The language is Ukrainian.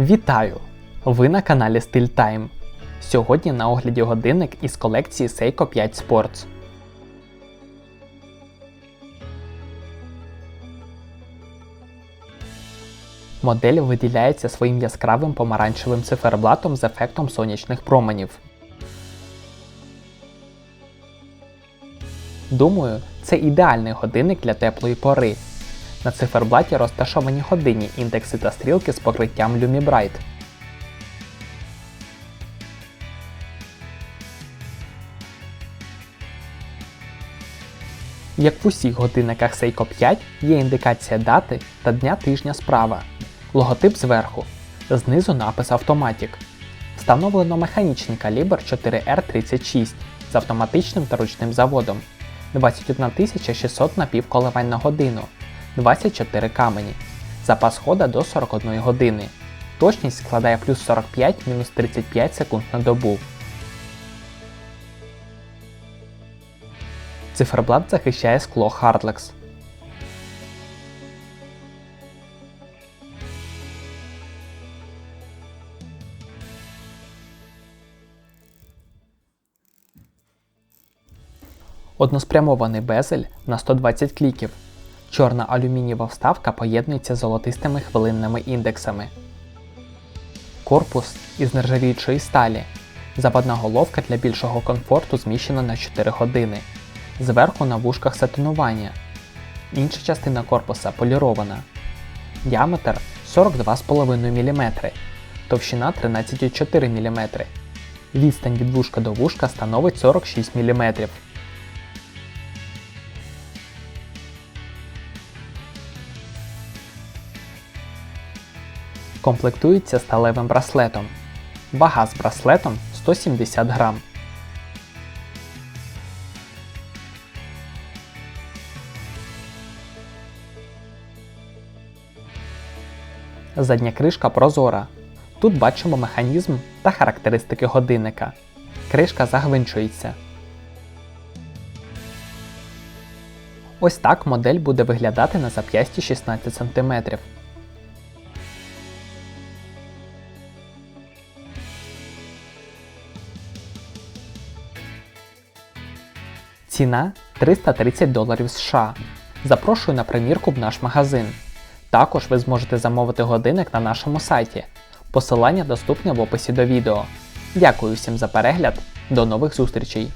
Вітаю! Ви на каналі Style Time. Сьогодні на огляді годинник із колекції Seiko 5 Sports. Модель виділяється своїм яскравим помаранчевим циферблатом з ефектом сонячних променів. Думаю, це ідеальний годинник для теплої пори. На циферблаті розташовані годинні індекси та стрілки з покриттям LumiBright. Як в усіх годинниках Seiko 5 є індикація дати та дня тижня справа. Логотип зверху. Знизу напис Automatic. Встановлено механічний калібр 4R36 з автоматичним та ручним заводом. 21 600 напівколивань на годину, 24 камені. Запас хода до 41 години. Точність складає плюс 45 мінус 35 секунд на добу. Циферблат захищає скло Hardlex. Односпрямований безель на 120 кліків. Чорна алюмінієва вставка поєднується з золотистими хвилинними індексами. Корпус із нержавіючої сталі. Заводна головка для більшого комфорту зміщена на 4 години. Зверху на вушках сатинування. Інша частина корпуса полірована. Діаметр 42,5 мм. Товщина 13,4 мм. Відстань від вушка до вушка становить 46 мм. Комплектується сталевим браслетом. Вага з браслетом 170 грам. Задня кришка прозора. Тут бачимо механізм та характеристики годинника. Кришка загвинчується. Ось так модель буде виглядати на зап'ясті 16 см. Ціна 330 доларів США. Запрошую на примірку в наш магазин. Також ви зможете замовити годинник на нашому сайті. Посилання доступне в описі до відео. Дякую всім за перегляд. До нових зустрічей!